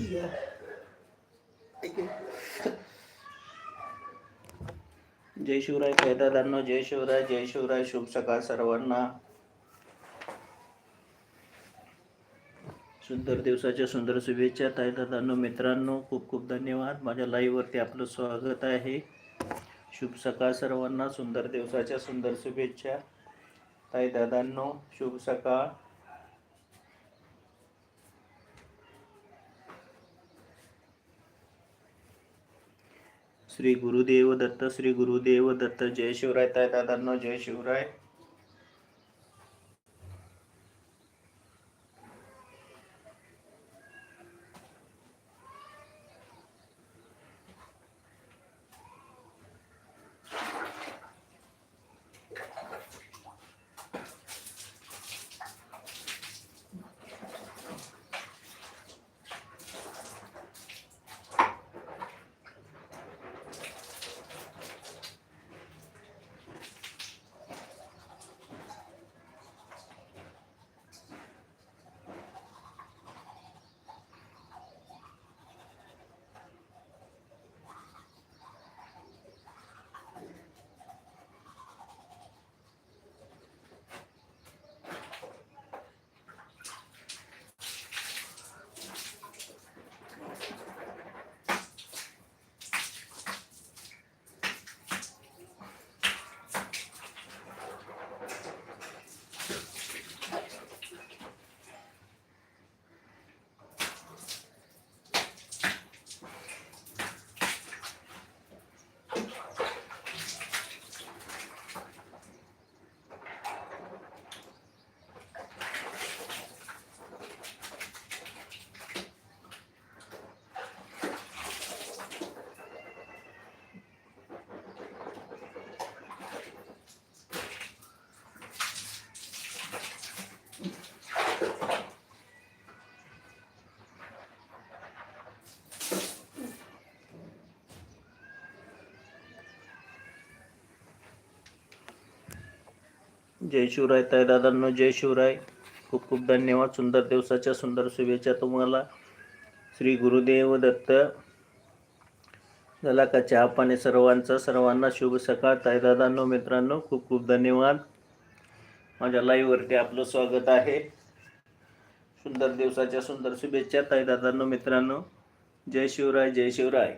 जय शिवराय पैदादांनो जय शिवराय जय शिवराय शुभ सकाळ सर्वांना. सुंदर दिवसाच्या सुंदर शुभेच्छा ताईदादांनो मित्रांनो खूप खूप धन्यवाद. माझ्या लाईव्हवरती आपलं स्वागत आहे. शुभ सकाळ सर्वांना सुंदर दिवसाच्या सुंदर शुभेच्छा. ताईदादांनो शुभ सकाळ. श्री गुरुदेव दत्त श्री गुरुदेव दत्त जय शिवराय ताईदादांनो जय शिवराय. जय शिवराय ताईदादांनो जय शिवराय खूप खूप धन्यवाद. सुंदर दिवसाच्या सुंदर शुभेच्छा तुम्हाला. श्री गुरुदेव दत्त. झाला का चहा पाणी सर्वांचा? सर्वांना शुभ सकाळ. ताईदादांनो मित्रांनो खूप खूप धन्यवाद. माझ्या लाईव्हवरती आपलं स्वागत आहे. सुंदर दिवसाच्या सुंदर शुभेच्छा. ताईदादांनो मित्रांनो जय शिवराय जय शिवराय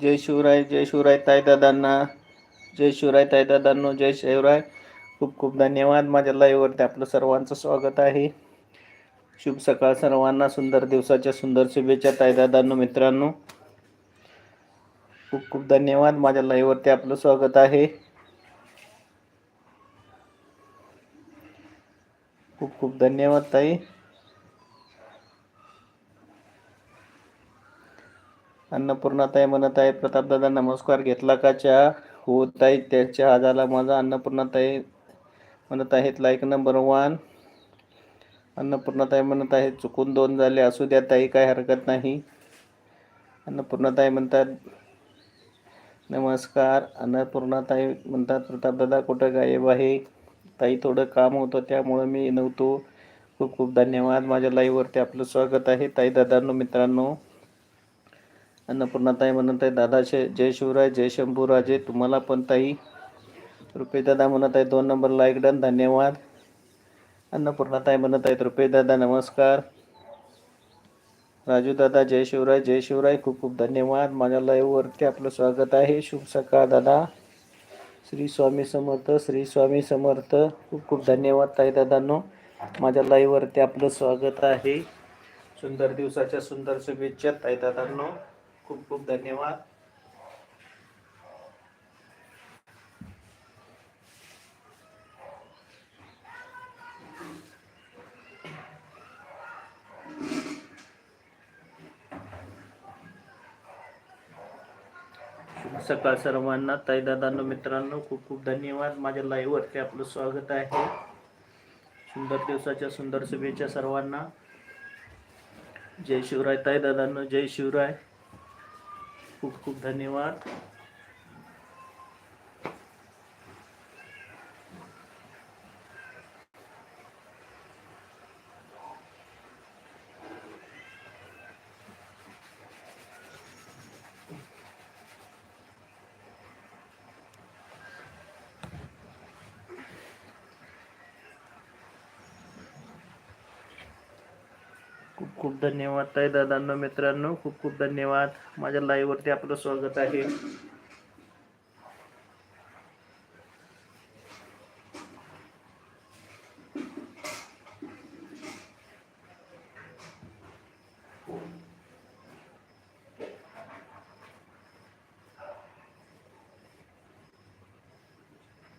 जय शिवराय जय शिवराय ताईदादांना जय शिवराय ताईदादांनो जय शिवराय. खूप खूप धन्यवाद माझ्या लाईव्हवरती आपलं सर्वांचं स्वागत आहे. शुभ सकाळ सर्वांना सुंदर दिवसाच्या सुंदर शुभेच्छा ताईदादांनो मित्रांनो. खूप खूप धन्यवाद माझ्या लाईव्हवरती आपलं स्वागत आहे. खूप खूप धन्यवाद ताई. अन्नपूर्णाताई म्हणत आहे प्रतापदादा नमस्कार घेतला का चहा? होत ताई त्या चहा झाला माझा. अन्नपूर्णाताई म्हणत आहेत लाईक नंबर वन अन्नपूर्णाताई म्हणत आहेत चुकून दोन झाले असू द्या ताई काय हरकत नाही. अन्नपूर्णाताई म्हणतात नमस्कार. अन्नपूर्णाताई म्हणतात प्रतापदादा कुठं गायब आहे? ताई थोडं काम होतं त्यामुळं मी नव्हतो. खूप खूप धन्यवाद. माझ्या लाईव्हवरती आपलं स्वागत आहे. ताई दादांनो मित्रांनो अन्नपूर्णाताई म्हणत आहे दादा शे जय शिवराय जय शंभूराजे तुम्हाला पण ताई. रुपेदादा म्हणत आहे दोन नंबर लाईक डन धन्यवाद. अन्नपूर्णाताई म्हणत आहेत रुपेदादा नमस्कार. राजू दादा जय शिवराय जय शिवराय खूप खूप धन्यवाद. माझ्या लाईव्हवरती आपलं स्वागत आहे. शुभ सकाळ दादा. श्री स्वामी समर्थ श्री स्वामी समर्थ. खूप खूप धन्यवाद ताई दादांनो. माझ्या लाईव्हवरती आपलं स्वागत आहे. सुंदर दिवसाच्या सुंदर शुभेच्छा ताई दादांनो. खूप खूप धन्यवाद. सकाळ सर्वांना. ताई दादांनो मित्रांनो खूप खूप धन्यवाद. माझ्या लाईव्हवरती आपलं स्वागत आहे. सुंदर दिवसाच्या सुंदर शुभेच्छा सर्वांना. जय शिवराय. ताई दादांनो जय शिवराय. खूप खूप धन्यवाद. खूप खूप धन्यवाद ताई दादांनो मित्रांनो खूप खूप धन्यवाद. माझ्या लाईव्हवरती आपलं स्वागत आहे.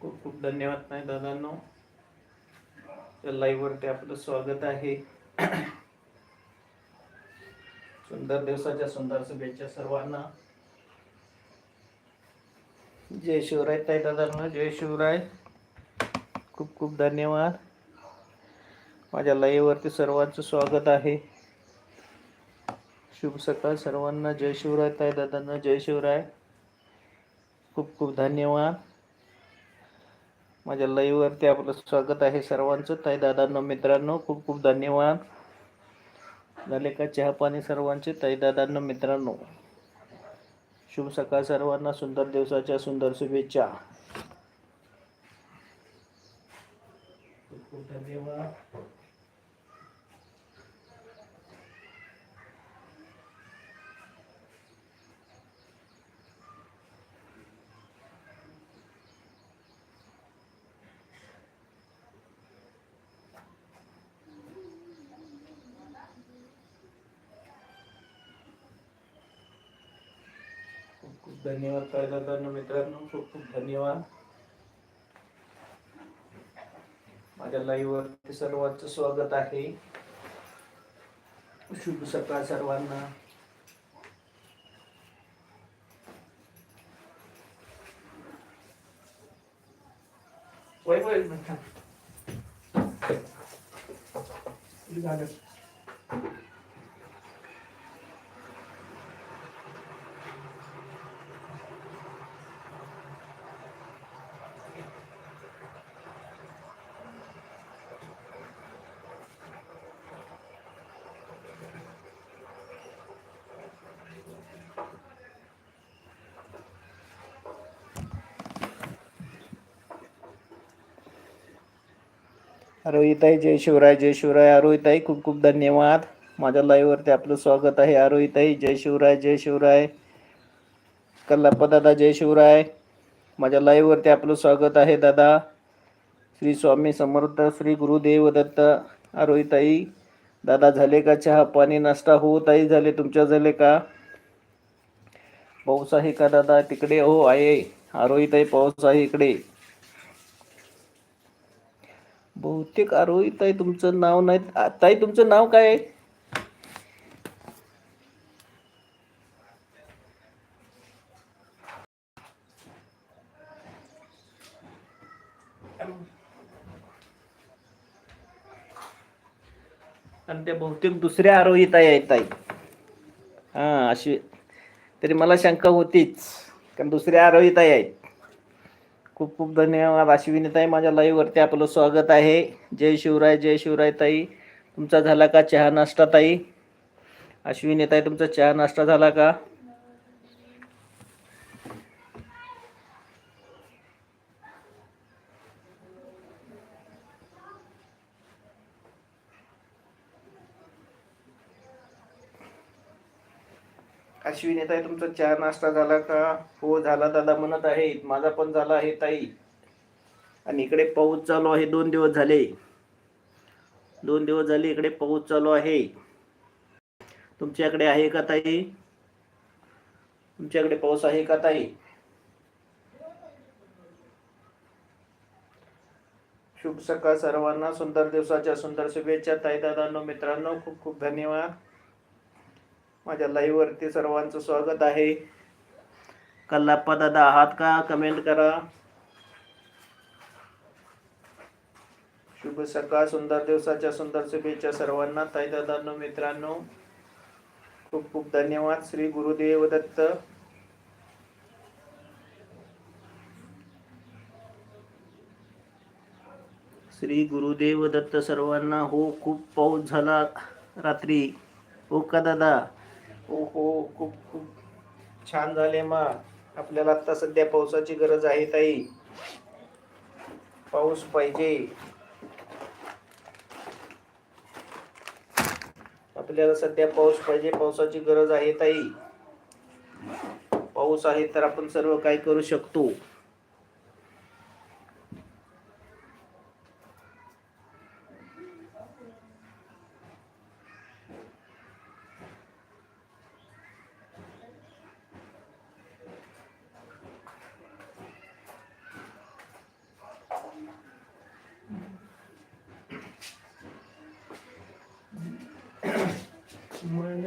खूप खूप धन्यवाद नाही दादांनो. त्या लाईव्हवरती आपलं स्वागत आहे. सुंदर दिवसाच्या सुंदर शुभेच्छा सर्वांना. जय शिवराय ताई दादांना जय शिवराय. खूप खूप धन्यवाद. माझ्या लाईव्हवरती सर्वांचं स्वागत आहे. शुभ सकाळ सर्वांना जय शिवराय ताई दादांना जय शिवराय. खूप खूप धन्यवाद. माझ्या लाईव्हवरती आपलं स्वागत आहे सर्वांचं. ताई दादांनो मित्रांनो खूप खूप धन्यवाद. झाले का चहा पाणी सर्वांचे ताईदादांना मित्रांनो शुभ सकाळ सर्वांना. सुंदर दिवसाच्या सुंदर शुभेच्छा. देवा खूप धन्यवाद काय दादांना मित्रांनो खूप खूप धन्यवाद. माझ्या लाईव्ह वरती सर्वांचं स्वागत आहे. शुभ सकाळ सर्वांना. वय वय झालं. आरोहिताई जय शिवराय जय शिवराय. आरोहिताई खूप खूप धन्यवाद. माझ्या लाईव्हवरती आपलं स्वागत आहे. आरोहिताई जय शिवराय जय शिवराय. कल्लाप्पा दादा जय शिवराय. माझ्या लाईव्हवरती आपलं स्वागत आहे दादा. श्री स्वामी समर्थ श्री गुरुदेव दत्त आरोहिताई दादा झाले का चहा पाणी नाश्ता? हो ताई झाले. तुमच्या झाले का? पाऊस आहे का दादा? तिकडे? हो आहे. आरोहिताई पाऊस आहे इकडे. बहुतेक आरोईताई तुमचं नाव नाही ताई तुमचं नाव काय आहे? आणि ते बहुतेक दुसऱ्या आरोहिताई आहेत ताई. हां अशी तरी मला शंका होतीच कारण दुसऱ्या आरोहिताई आहेत. खूप खूप धन्यवाद. अश्विनीताई माझ्या लाईव्हवरती आपलं स्वागत आहे. जय शिवराय जय शिवराय ताई. तुमचा झाला का चहा नाश्ता ताई? अश्विनीताई तुमचा चहा नाश्ता झाला का? अश्विनी ताई तुमचा चहा नाश्ता झाला का? हो झाला दादा म्हणत आहे माझा पण झाला आहे ताई. आणि इकडे पाऊस चालू आहे दोन दिवस झाले. दोन दिवस झाले इकडे पाऊस चालू आहे. तुमच्याकडे आहे का ताई? तुमच्याकडे पाऊस आहे का ताई? शुभ सकाळ सर्वांना सुंदर दिवसाच्या सुंदर शुभेच्छा ताई दादांनो मित्रांनो खूप खूप धन्यवाद. माझ्या लाईव्हवरती सर्वांचं स्वागत आहे. कल्लाप्पा दादा आहात का? कमेंट करा. शुभ सकाळ सुंदर दिवसाच्या सुंदर शुभेच्छा सर्वांना. ताई दादांनो मित्रांनो खूप खूप धन्यवाद. श्री गुरुदेव दत्त. श्री गुरुदेव दत्त सर्वांना हो खूप पाऊस झाला रात्री. हो का दादा? हो हो खूप खूप छान झाले मा. आपल्याला आता सध्या पावसाची गरज आहे ताई. पाऊस पाहिजे. आपल्याला सध्या पाऊस पाहिजे पावसाची गरज आहे ताई. पाऊस आहे तर आपण सर्व काय करू शकतो.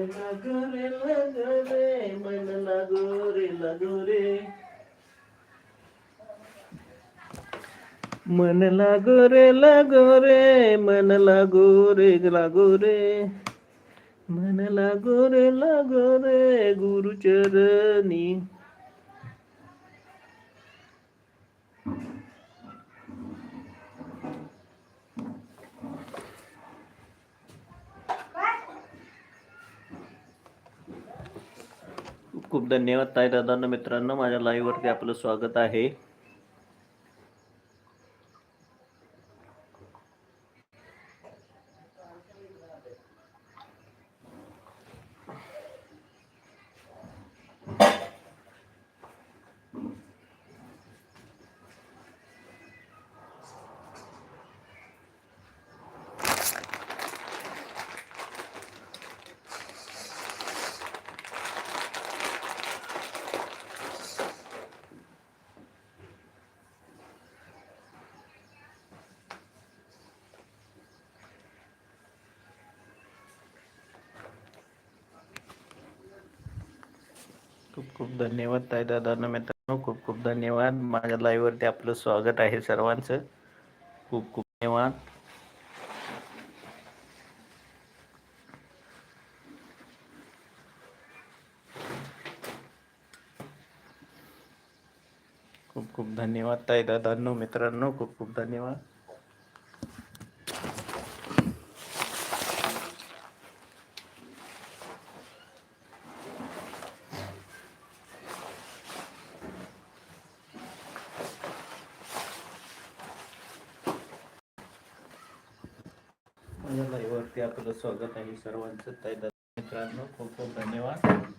मन लागो रे लागो रे मन लागो रे लागो रे मन लागो रे लागो रे मन लागो रे लागो रे मन लागो रे लागो रे गुरुचरणी. खूप धन्यवाद ताई दादांना मित्रांनो. माझ्या लाईव्ह वरती आपलं स्वागत आहे. खूप धन्यवाद ताई दादांना मित्रांनो खूप खूप धन्यवाद. माझ्या लाईव्हवरती आपलं स्वागत आहे सर्वांचं. खूप खूप धन्यवाद. खूप खूप धन्यवाद ताई दादांनो मित्रांनो खूप खूप धन्यवाद माझ्या live वरती आपलं स्वागत आहे सर्वांचं. ताई मित्रांनो खूप खूप धन्यवाद खूप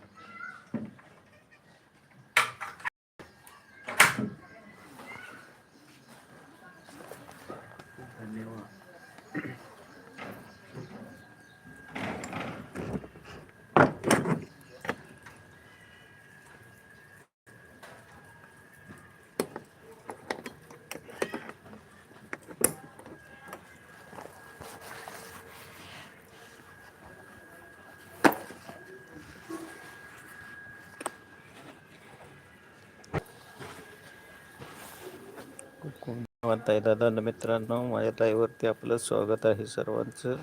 खूप धन्यवाद ताई दादा मित्रांनो माझ्या लाईव्हवरती आपलं स्वागत आहे सर्वांचं.